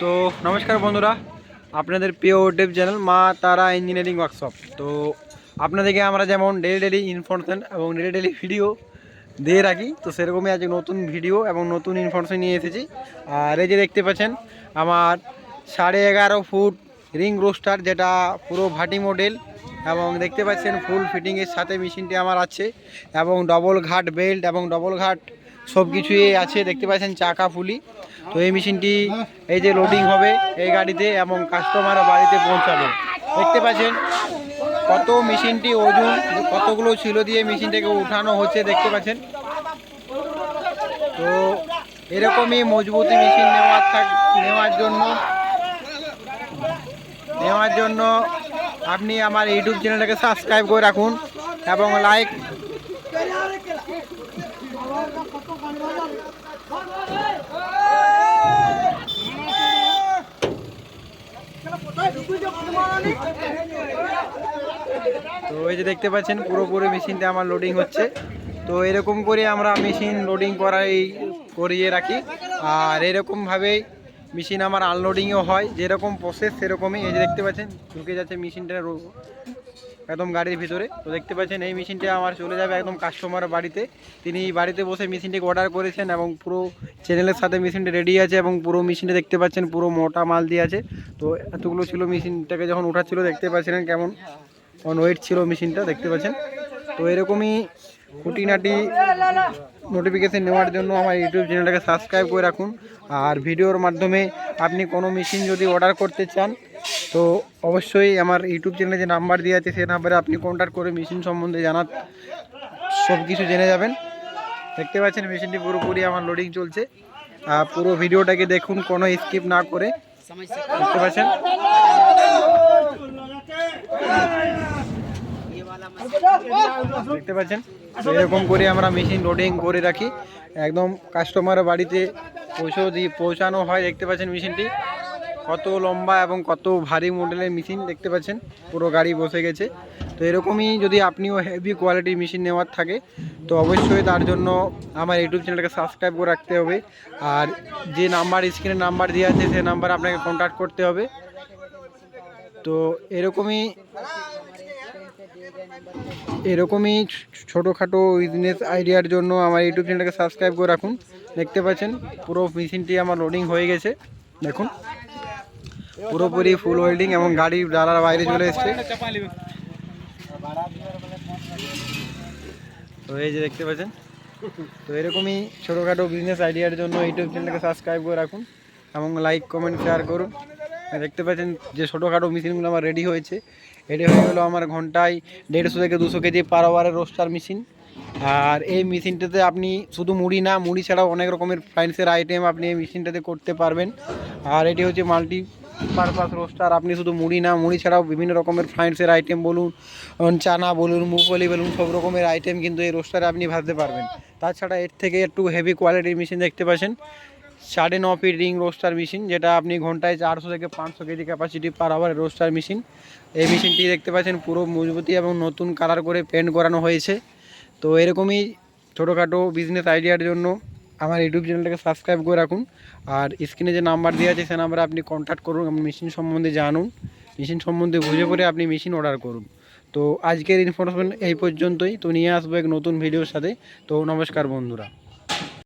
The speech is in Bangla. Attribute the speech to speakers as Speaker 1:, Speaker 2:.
Speaker 1: তো নমস্কার বন্ধুরা, আপনাদের প্রিয় ইউটিউব চ্যানেল মা তারা ইঞ্জিনিয়ারিং ওয়ার্কশপ তো আপনাদেরকে আমরা যেমন ডেলি ডেলি ইনফরমেশন এবং ডেলি ডেলি ভিডিও দিয়ে রাখি, তো সেরকমই আজকে নতুন ভিডিও এবং নতুন ইনফরমেশন নিয়ে এসেছি। আর এই যে দেখতে পাচ্ছেন, আমার সাড়ে এগারো ফুট রিং রোস্টার যেটা পুরো ভাটি মডেল এবং দেখতে পাচ্ছেন ফুল ফিটিংয়ের সাথে মেশিনটি আমার আছে, এবং ডবল ঘাট বেল্ট এবং ডবল ঘাট সব কিছুই আছে, দেখতে পাচ্ছেন চাকা ফুলি। তো এই মেশিনটি, এই যে লোডিং হবে এই গাড়িতে এবং কাস্টমার বাড়িতে পৌঁছাবে। দেখতে পাচ্ছেন কত মেশিনটি ওজন, কতগুলো ছিল দিয়ে মেশিনটাকে উঠানো হচ্ছে, দেখতে পাচ্ছেন। তো এরকমই মজবুতি মেশিন নেওয়ার থাক, নেওয়ার জন্য নেওয়ার জন্য আপনি আমার ইউটিউব চ্যানেলটাকে সাবস্ক্রাইব করে রাখুন এবং লাইক তো এই যে দেখতে পাচ্ছেন, পুরোপুরি মেশিনটা আমার লোডিং হচ্ছে। তো এরকম করে আমরা মেশিন লোডিং করাই, করিয়ে রাখি। আর এরকমভাবেই মেশিন আমার আনলোডিংও হয়। যেরকম প্রসেস সেরকমই। এই যে দেখতে পাচ্ছেন, ঢুকে যাচ্ছে মেশিনটা একদম গাড়ির ভিতরে। তো দেখতে পাচ্ছেন, এই মেশিনটা আমার চলে যাবে একদম কাস্টমার বাড়িতে। তিনি বাড়িতে বসে মেশিনটিকে অর্ডার করেছেন এবং পুরো চ্যানেলের সাথে মেশিনটা রেডি আছে এবং পুরো মেশিনটা দেখতে পাচ্ছেন, পুরো মোটা মাল দিয়ে আছে। তো এতগুলো ছিল মেশিনটাকে যখন উঠাচ্ছিল দেখতে পাচ্ছিলেন কেমন অন ওয়েট ছিল মেশিনটা, দেখতে পাচ্ছেন? তো এরকমই খুঁটিনাটি নোটিফিকেশন নেওয়ার জন্য আমার ইউটিউব চ্যানেলটাকে সাবস্ক্রাইব করে রাখুন। আর ভিডিওর মাধ্যমে আপনি কোনো মেশিন যদি অর্ডার করতে চান, তো অবশ্যই আমার ইউটিউব চ্যানেলে যে নাম্বার দেওয়া আছে, সেই নাম্বারে আপনি কন্ট্যাক্ট করে মেশিন সম্বন্ধে জানা সব কিছু জেনে যাবেন। দেখতে পাচ্ছেন মেশিনটি পুরোপুরি আমার লোডিং চলছে। পুরো ভিডিওটাকে দেখুন, কোনো স্কিপ না করে। দেখতে পাচ্ছেন? দেখতে পাচ্ছেন? এরকম করে আমরা মেশিন লোডিং করে রাখি। একদম কাস্টমারের বাড়িতে পৌঁছো দিয়ে পৌঁছানো হয়। দেখতে পাচ্ছেন মেশিনটি কত লম্বা এবং কত ভারী মডেলের মেশিন দেখতে পাচ্ছেন? পুরো গাড়ি বসে গেছে। তো এরকমই যদি আপনিও হেভি কোয়ালিটির মেশিন নেওয়ার থাকে, তো অবশ্যই তার জন্য আমার ইউটিউব চ্যানেলটাকে সাবস্ক্রাইব করে রাখতে হবে। আর যে নাম্বার স্ক্রিনে নাম্বার দেওয়া আছে, সে নাম্বার আপনাকে কন্ট্যাক্ট করতে হবে। তো এরকমই এরকমই ছোটোখাটো বিজনেস আইডিয়ার জন্য আমার ইউটিউব চ্যানেলটাকে সাবস্ক্রাইব করে রাখুন। দেখতে পাচ্ছেন, পুরো মেশিনটি আমার লোডিং হয়ে গেছে। দেখুন, পুরোপুরি ফুল ওয়েল্ডিং এবং গাড়ি ডালার বাইরে চলে এসছে। তো এই যে দেখতে পাচ্ছেন, তো এরকমই ছোটোখাটো বিজনেস আইডিয়ার জন্য ইউটিউব চ্যানেলটাকে সাবস্ক্রাইব করে রাখুন এবং লাইক কমেন্ট শেয়ার করুন। দেখতে পাচ্ছেন যে ছোটোখাটো মেশিনগুলো আমার রেডি হয়েছে। রেডি হয়ে গেলো আমার ঘন্টায় দেড়শো থেকে দুশো কেজি পার আওয়ারের রোস্টার মেশিন আর এই মেশিনটাতে আপনি শুধু মুড়ি না, মুড়ি ছাড়াও অনেক রকমের ফাইন্সের আইটেম আপনি এই মেশিনটাতে করতে পারবেন। আর এটি হচ্ছে মাল্টি পারপাস রোস্টার আপনি শুধু মুড়ি না, মুড়ি ছাড়াও বিভিন্ন রকমের ফ্রাইন্সের আইটেম বলুন চানা বলুন মুগফলি বলুন, সব রকমের আইটেম কিন্তু এই রোস্টারে আপনি ভাজতে পারবেন। তাছাড়া এর থেকে একটু হেভি কোয়ালিটির মেশিন দেখতে পাচ্ছেন। সাড়ে ন ফিট রিং রোস্টার মেশিন যেটা আপনি ঘন্টায় চারশো থেকে পাঁচশো KG capacity per hour roaster machine এই মেশিনটি দেখতে পাচ্ছেন, পুরো মজবুতি এবং নতুন কালার করে পেন্ট করানো হয়েছে। তো এরকমই ছোটোখাটো বিজনেস আইডিয়ার জন্য আমার ইউটিউব চ্যানেলটাকে সাবস্ক্রাইব করে রাখুন। আর স্ক্রিনে যে নাম্বার দেওয়া আছে, সে নাম্বারে আপনি কন্ট্যাক্ট করুন এবং মেশিন সম্বন্ধে জানুন। মেশিন সম্বন্ধে বুঝে পড়ে আপনি মেশিন অর্ডার করুন। তো আজকের ইনফরমেশন এই পর্যন্তই। তো নিয়ে আসব এক নতুন ভিডিওর সাথে। তো নমস্কার বন্ধুরা।